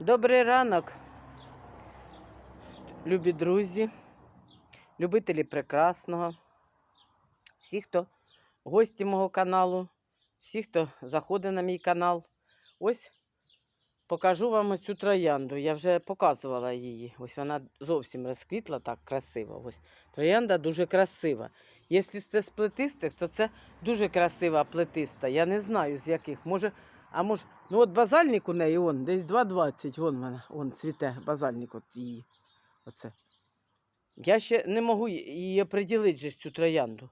Добрий ранок, любі друзі, любителі прекрасного, всі, хто гості мого каналу, всі, хто заходить на мій канал. Ось покажу вам оцю троянду. Я вже показувала її. Ось вона зовсім розквітла так красиво. Ось троянда дуже красива. Якщо це з плетистих, то це дуже красива плетиста. Я не знаю з яких. Може, а може, ну от базальник у неї он, десь 2,20, вон вона, он цвіте базальник от її. Оце. Я ще не можу її приділити цю троянду.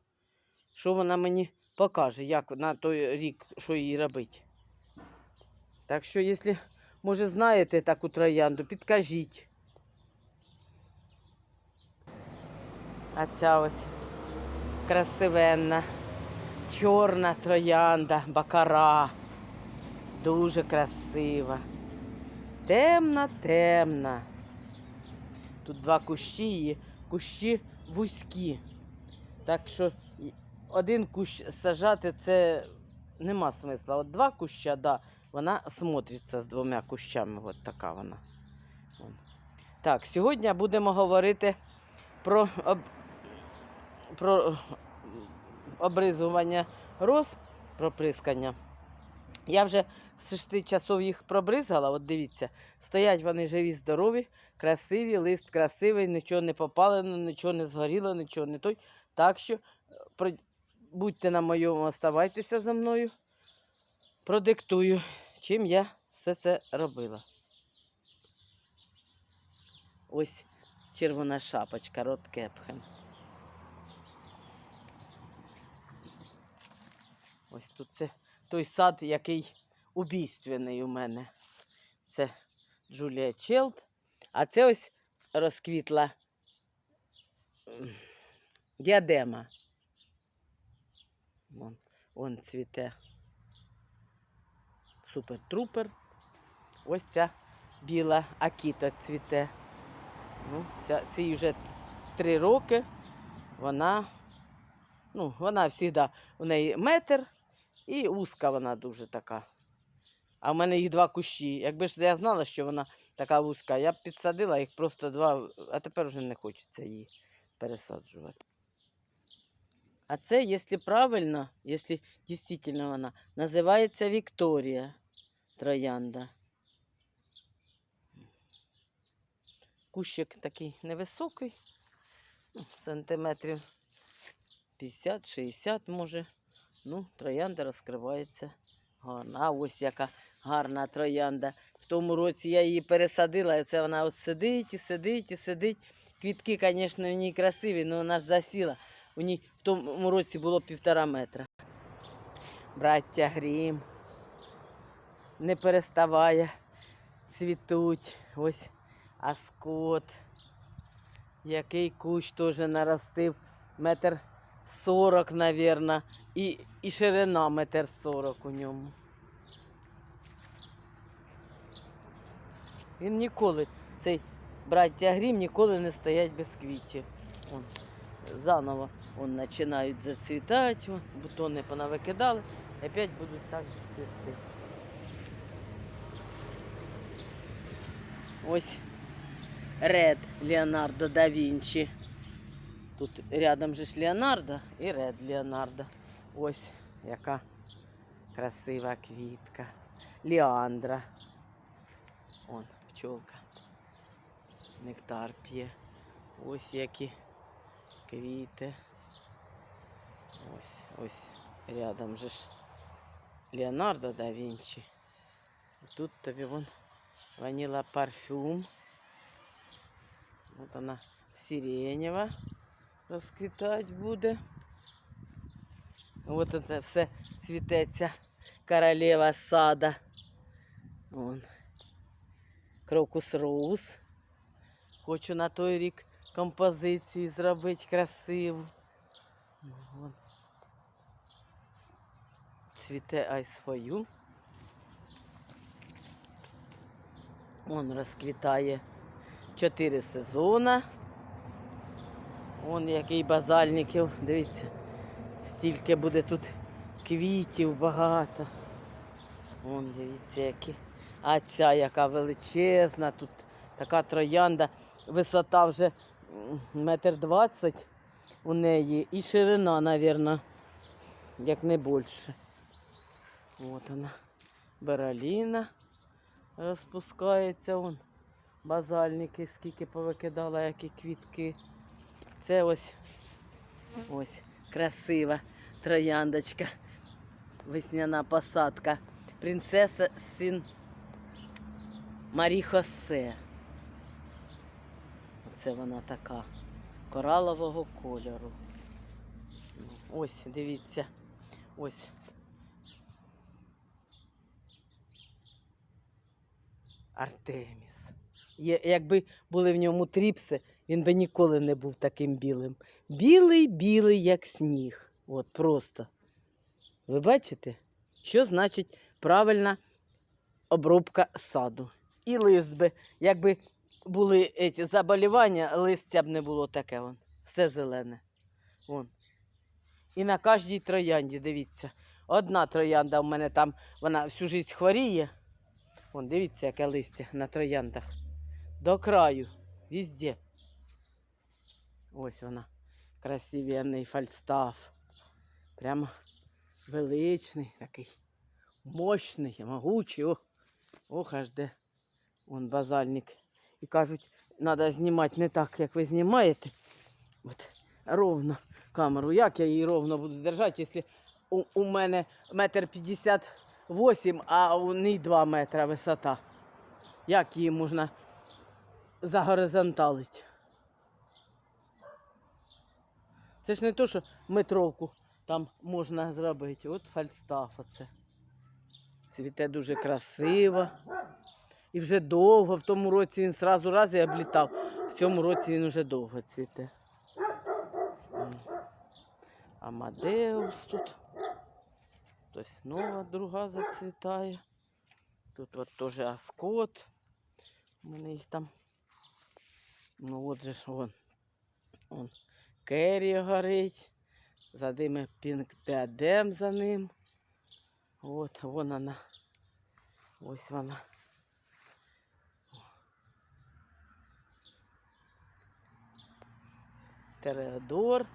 Що вона мені покаже, як на той рік, що їй робити. Так що, якщо, може, знаєте таку троянду, підкажіть. А ця ось красивенна, чорна троянда, бакара. Дуже красива. Темна, темна. Тут два кущі її, кущі вузькі. Так що один кущ сажати це нема смисла. От два куща, да, вона смотриться з двома кущами. От така вона. Так, сьогодні будемо говорити про, об... про обризування роз, про прискання. Я вже з 6 часов їх пробризгала, от дивіться, стоять вони живі, здорові, красиві, лист красивий, нічого не попалено, нічого не згоріло, нічого не той. Так що е, будьте на моєму, оставайтеся за мною. Продиктую, чим я все це робила. Ось червона шапочка, рот кепхен. Ось тут це той сад, який убійственний у мене. Це Джулія Челд. А це ось розквітла діадема. Вон, вон цвіте. Супер-трупер. Ось ця біла акіта цвіте. Ну, ця, цій вже три роки. Вона, ну, вона завжди, у неї метр і узка вона дуже така. А в мене їх два кущі. Якби ж я знала, що вона така вузька, я б підсадила їх просто два, а тепер вже не хочеться її пересаджувати. А це, якщо правильно, якщо дійсно вона, називається Вікторія Троянда. Кущик такий невисокий, ну, сантиметрів 50-60 може. Ну, троянда розкривається гарно. Ось яка гарна троянда. В тому році я її пересадила, і це вона от сидить і сидить і сидить. Квітки, звісно, в ній красиві, але вона ж засіла. У ній в тому році було півтора метра. Браття Грім не переставає, цвітуть. Ось аскот. Який кущ теж наростив. Метр сорок, мабуть, і, і ширина метр сорок у ньому. Він ніколи, цей браття Грім ніколи не стоять без квітів. Он, заново он, починають зацвітати, он, бутони понавикидали, і опять будуть так же цвісти. Ось Ред Леонардо да Вінчі. Тут рядом же ж Леонардо і Ред Леонардо. Ось яка красива квітка. Ліандра. Он пчолка. Нектар п'є. Ось які квіти. Ось, ось рядом же ж Леонардо да Вінчі. Тут тобі вон ваніла парфюм. От вона сиренева розквітати буде. От це все цвітеться королева сада. Вон. Крокус роуз. Хочу на той рік композицію зробити красиву. Вон. Цвіте ай свою. Он розквітає чотири сезона. Вон який базальників. Дивіться, стільки буде тут квітів багато. Вон, дивіться, які А ця яка величезна, тут така троянда, висота вже метр двадцять у неї і ширина, мабуть, як не більше. От вона. Бераліна розпускається. Вон. Базальники, скільки повикидала, які квітки. Це ось ось красива трояндочка. Весняна посадка. Принцеса син Марі Хосе. Оце вона така коралового кольору. Ось, дивіться. Ось. Артеміс. Якби були в ньому тріпси, він би ніколи не був таким білим. Білий, білий, як сніг. От просто. Ви бачите, що значить правильна обробка саду. І лист би, якби були ці заболівання, листя б не було таке. Вон. Все зелене. Вон. І на кожній троянді, дивіться. Одна троянда в мене там, вона всю життя хворіє. Вон, дивіться, яке листя на трояндах. До краю. Везде. Ось вона. Красивенний фальстаф. Прямо величний, такий мощний, могучий. О, ох, аж де. Вон базальник. І кажуть, треба знімати не так, як ви знімаєте. От, ровно камеру. Як я її ровно буду держати, якщо у, у мене метр п'ятдесят вісім, а у неї два метри висота. Як її можна загоризонталити? Це ж не то, що метровку там можна зробити. От фальстаф оце. Цвіте дуже красиво. І вже довго. В тому році він сразу раз і облітав. В цьому році він вже довго цвіте. Амадеус тут. Ось нова друга зацвітає. Тут от теж аскот. У мене їх там. Ну от же ж вон. Вон. Керрі горить. За ними пінк теадем за ним. От, вон вона. Ось вона. Тереодор.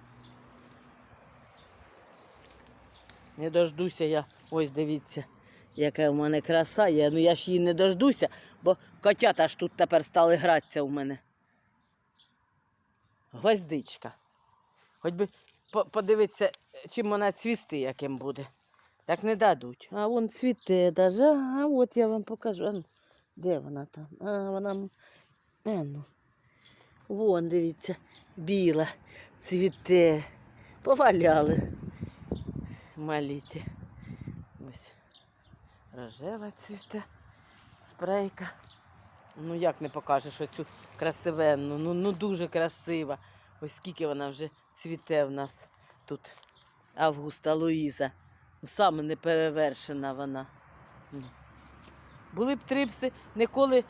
Не дождуся я. Ось дивіться, яка в мене краса є. Ну я ж її не дождуся, бо котята ж тут тепер стали гратися у мене. Гвоздичка. Хоч би по- подивитися, чим вона цвісти, яким буде. Так не дадуть. А вон цвіте даже. А от я вам покажу. А де вона там? А вона. А ну. Вон, дивіться, біла, цвіте. Поваляли. Маліті. Ось. Рожева цвіте. Спрейка. Ну як не покажеш оцю красивенну, ну, ну дуже красива. Ось скільки вона вже цвіте в нас тут. Августа Луїза. Саме неперевершена вона. Були б трипси, ніколи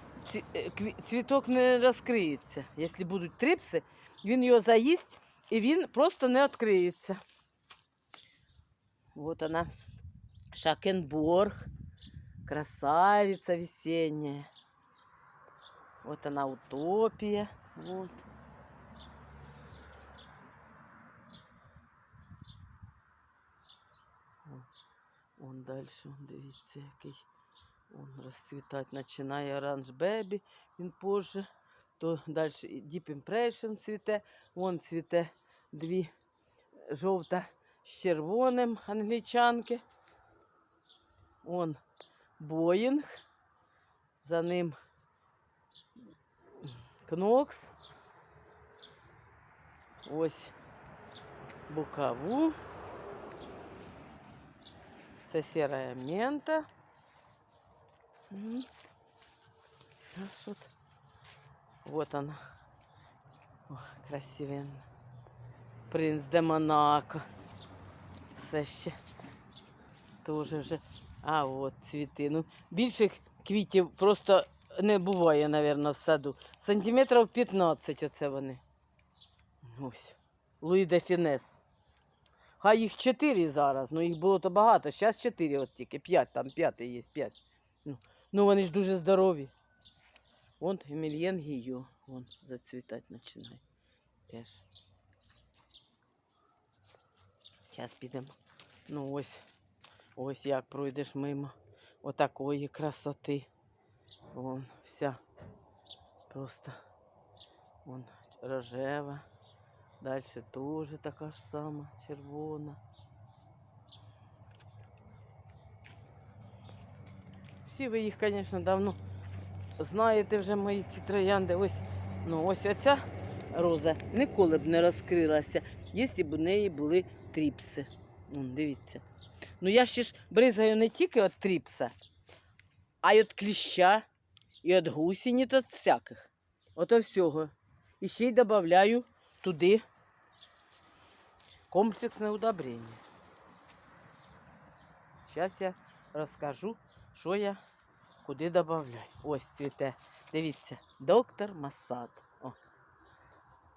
е, цвіток не розкриється. Якщо будуть трипси, він його заїсть і він просто не відкриється. Вот она, Шакенборг, красавица весенняя. Вот она, утопия. Вот. Он дальше, дивіться, який он розцвітати починає оранж бебі, він позже. То далі Deep Impression цвіте, вон цвіте дві жовта з червоним англічанки. Он Боїнг. За ним Кнокс. Ось Букаву. Це сірая мента. М. Сейчас вот. Вот она. О, красивенна. Принц де Монако. Все ще. Тоже вже. А от цвіти. Ну, більших квітів просто не буває, мабуть, в саду. Сантиметрів 15 оце вони. Ось. Луї де Фінес. Хай їх 4 зараз, ну їх було то багато. Зараз 4 от тільки, 5, там п'ятий є 5. Ну, Ну вони ж дуже здорові. Вон Емельєн Гіо, вон зацвітати починає. Теж. Зараз підемо. Ну ось, ось як пройдеш мимо отакої красоти. Вон вся просто вон рожева. Далі теж така ж сама червона. Всі ви їх, звісно, давно знаєте вже мої ці троянди. Ось, ну, ось оця роза ніколи б не розкрилася, якщо б у неї були тріпси. Вон, дивіться. Ну я ще ж бризгаю не тільки від тріпса, а й від кліща, і від гусені та всяких. Ото всього. І ще й додаю туди комплексне удобрення. Зараз я розкажу, що я куди додаю. Ось цвіте. Дивіться, доктор Масад. О.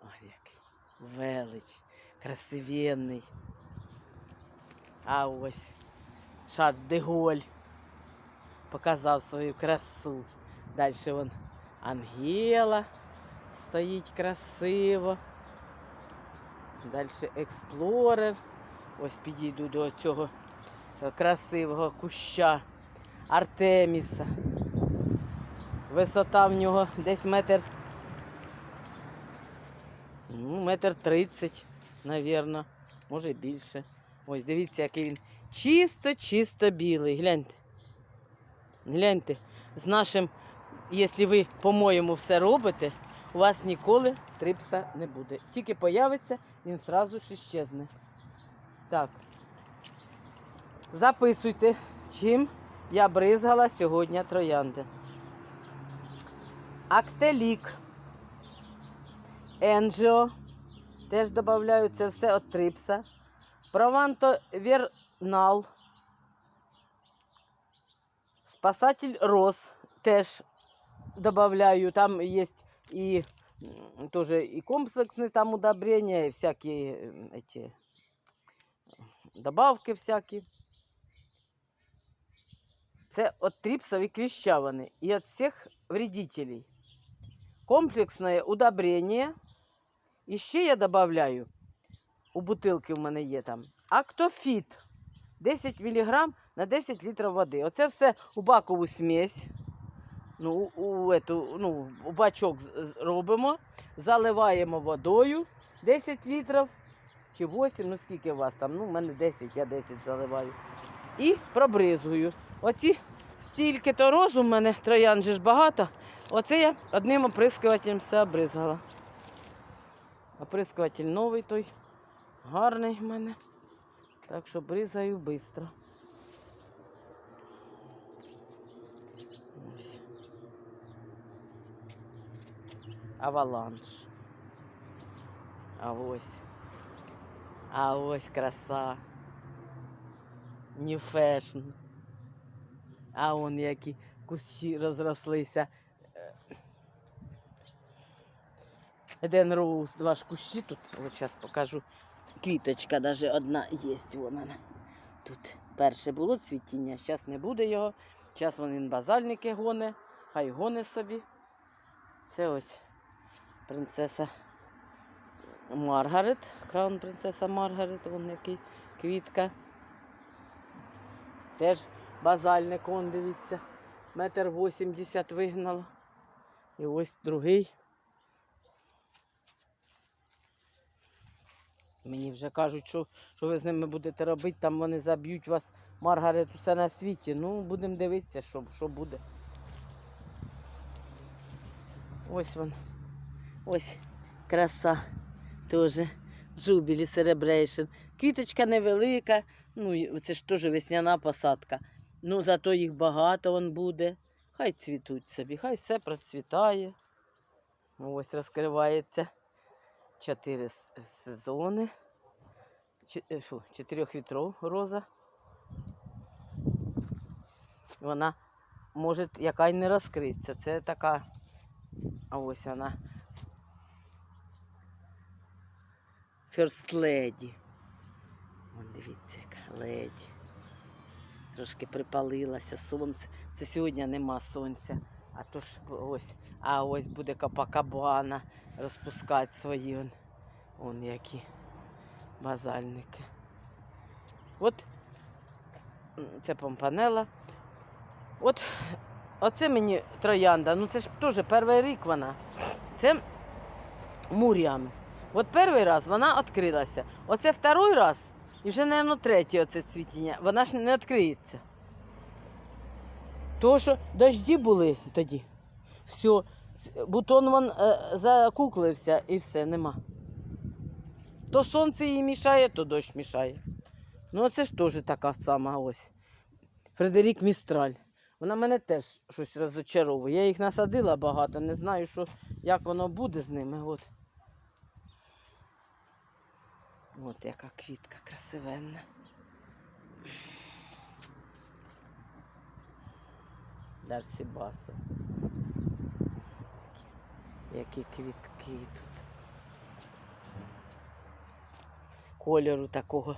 Ой, який велич, красивенний. А ось Шат Деголь показав свою красу. Далі вон Ангела стоїть красиво. Далі експлорер. Ось підійду до цього красивого куща Артеміса. Висота в нього десь метр. Ну, метр тридцять, навірно, може більше. Ось дивіться, який він чисто-чисто білий. Гляньте. Гляньте. З нашим, якщо ви, по-моєму, все робите, у вас ніколи трипса не буде. Тільки появиться, він сразу ж іщезне. Так. Записуйте, чим я бризгала сьогодні троянди. Актелік. Енджіо. Теж додаю це все від трипса. Прованто Вернал. Спасатель Роз теж добавляю. Там есть и тоже и комплексные там удобрения, и всякие эти добавки всякі. Це от трипсов і кліща вони, і від всіх вредителей. Комплексне удобрення. І я добавляю, у бутилки в мене є там, Актофіт. 10 мг на 10 літрів води. Оце все у бакову смесь. Ну, у, ету, ну, у бачок робимо, заливаємо водою 10 літрів чи 8, ну скільки у вас там, ну, у мене 10, я 10 заливаю. І пробризгую. Оці стільки то роз у мене, троян же ж багато. Оце я одним оприскувателем все обризгала. Оприскуватель новий той, гарний в мене. Так що бризаю швидко. Ось. Аваланш. А ось. А ось краса. New fashion. А он які кущі розрослися. Еден Роуз, два ж кущі тут. От зараз покажу. Квіточка навіть одна є. Вон вона. Тут перше було цвітіння, зараз не буде його. Зараз він базальники гоне, хай гоне собі. Це ось принцеса Маргарет, краун принцеса Маргарет, вон який квітка. Теж базальник, вон дивіться, метр вісімдесят вигнало. І ось другий. Мені вже кажуть, що, що ви з ними будете робити, там вони заб'ють вас, Маргарет, усе на світі. Ну, будемо дивитися, що, що буде. Ось вон. Ось краса. Теж Джубілі Серебрейшн. Квіточка невелика. Ну, це ж теж весняна посадка. Ну, зато їх багато вон буде. Хай цвітуть собі, хай все процвітає. Ось розкривається чотири сезони. Е, Чотирьох вітров роза. Вона може яка й не розкриться. Це така. А ось вона. First Lady. Вон дивіться, яка леді. Трошки припалилася сонце. Це сьогодні нема сонця. А то ж ось, а ось буде капакабана розпускати свої он, он які базальники. От це помпанела. От оце мені троянда. Ну це ж теж перший рік вона. Це Муріам. От перший раз вона відкрилася. Оце второй раз, і вже, мабуть, третє оце цвітіння. Вона ж не відкриється. То, що дожді були тоді. Все, бутон вон е, закуклився і все, нема. То сонце їй мішає, то дощ мішає. Ну, це ж теж така сама ось. Фредерік Містраль. Вона мене теж щось розочаровує. Я їх насадила багато, не знаю, що, як воно буде з ними. От. От яка квітка красивенна. Дарсі Басо. Які квітки тут. Кольору такого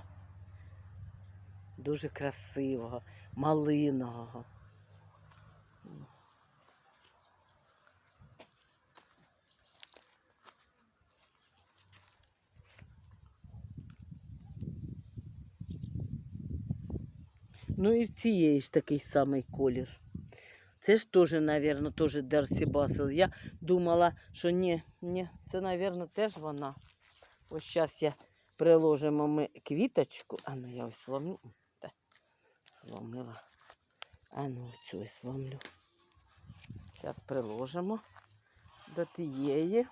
дуже красивого, малинового. Ну і в цієї ж такий самий колір. Це ж теж, мабуть, теж Дерсі Басел. Я думала, що ні, ні, це, мабуть, теж вона. Ось зараз я приложимо ми квіточку. А ну я ось сломлю. Та, зломила. А ну оцю ось сломлю. Зараз приложимо до тієї.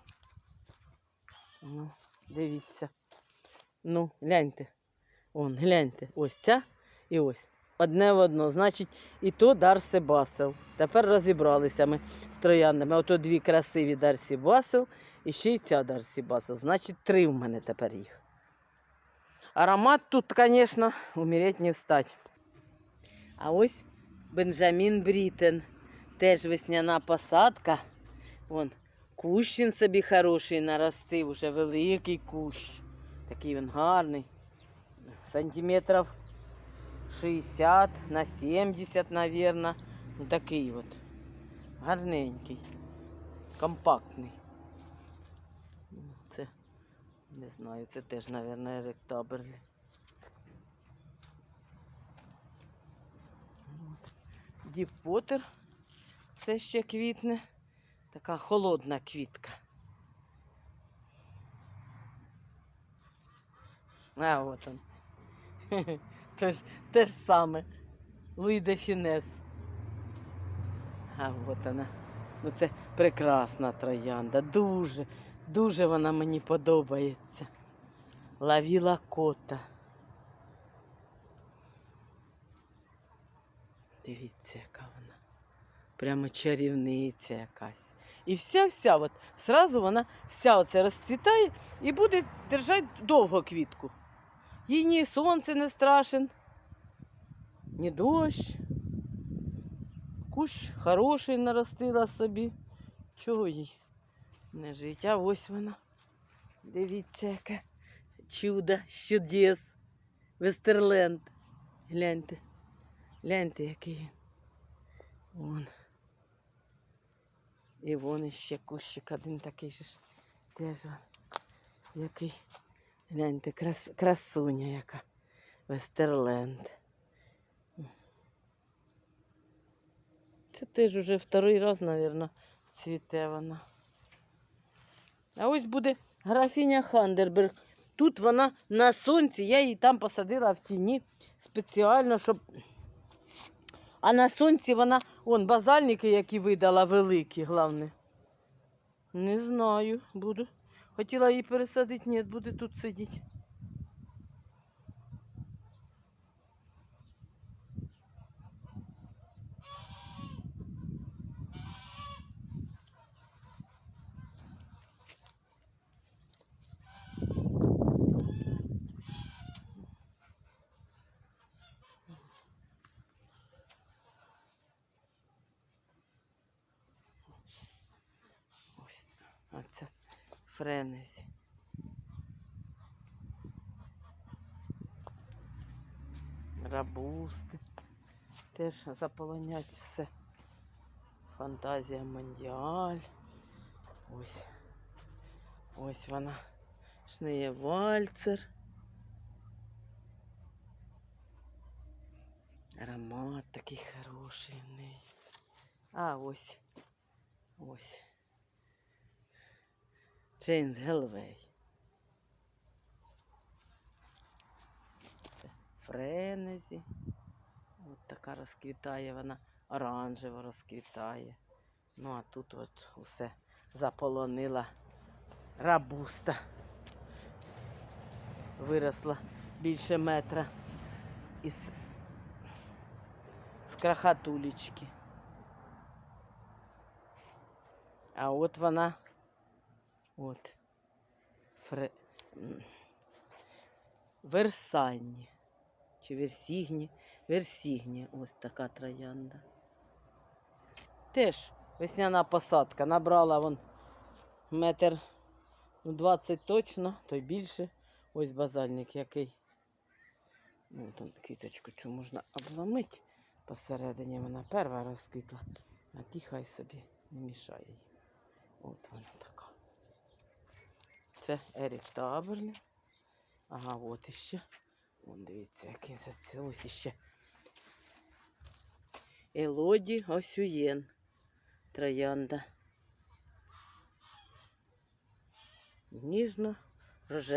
Ну, дивіться. Ну, гляньте. Он, гляньте. Ось ця і ось. Одне в одно. Значить, і то Дарсі Басел. Тепер розібралися ми з трояндами. Ото дві красиві Дарсі Басел і ще й ця Дарсі Басел. Значить, три в мене тепер їх. Аромат тут, звісно, умереть не встать. А ось Бенджамін Брітен. Теж весняна посадка. Вон, кущ він собі хороший наростив, уже великий кущ. Такий він гарний. Сантиметрів 60 на 70, наверное. Ну, такий от. Гарненький. Компактний. Це, не знаю, це теж, наверное, ректаберлі. Діп Поттер. Це ще квітне. Така холодна квітка. А, от он. Тож те ж саме. Луїде Фінес. А от вона. Ну це прекрасна троянда. Дуже, дуже вона мені подобається. Лавіла кота. Дивіться, яка вона. Прямо чарівниця якась. І вся-вся, от, зразу вона вся оце розцвітає і буде держати довго квітку. Їй ні сонце не страшен, ні дощ. Кущ хороший наростила собі. Чого їй не жить? А ось вона. Дивіться, яке чудо, чудес. Вестерленд. Гляньте. Гляньте, який він. Вон. І вон іще кущик один такий же. Теж він. Який. Гляньте, крас, красуня яка. Вестерленд. Це теж уже второй раз, мабуть, цвіте вона. А ось буде графіня Хандерберг. Тут вона на сонці, я її там посадила в тіні спеціально, щоб. А на сонці вона, он, базальники, які видала, великі, головне. Не знаю, буду. Хотіла її пересадити, ні, буде тут сидіти. Ось, оце френезі. Рабусти. Теж заполонять все. Фантазія Мондіаль. Ось. Ось вона. Шнеє вальцер. Аромат такий хороший в неї. А, ось. Ось. Джейн Гелвей. Френезі. От така розквітає вона, оранжево розквітає. Ну а тут от усе заполонила рабуста. Виросла більше метра із з крахатулечки. А от вона. От. Фре... м, Версанні. Чи Версігні? Версігні. Ось така троянда. Теж весняна посадка. Набрала вон метр ну, 20 точно, то й більше. Ось базальник який. Ну, тут квіточку цю можна обломити. Посередині вона перша розквітла, а ті хай собі не мішає їй. От вона така. Це Ерік Таберний. Ага, от іще. Вон дивіться, який це ось іще. Елоді Осюєн. Троянда. Ніжно роже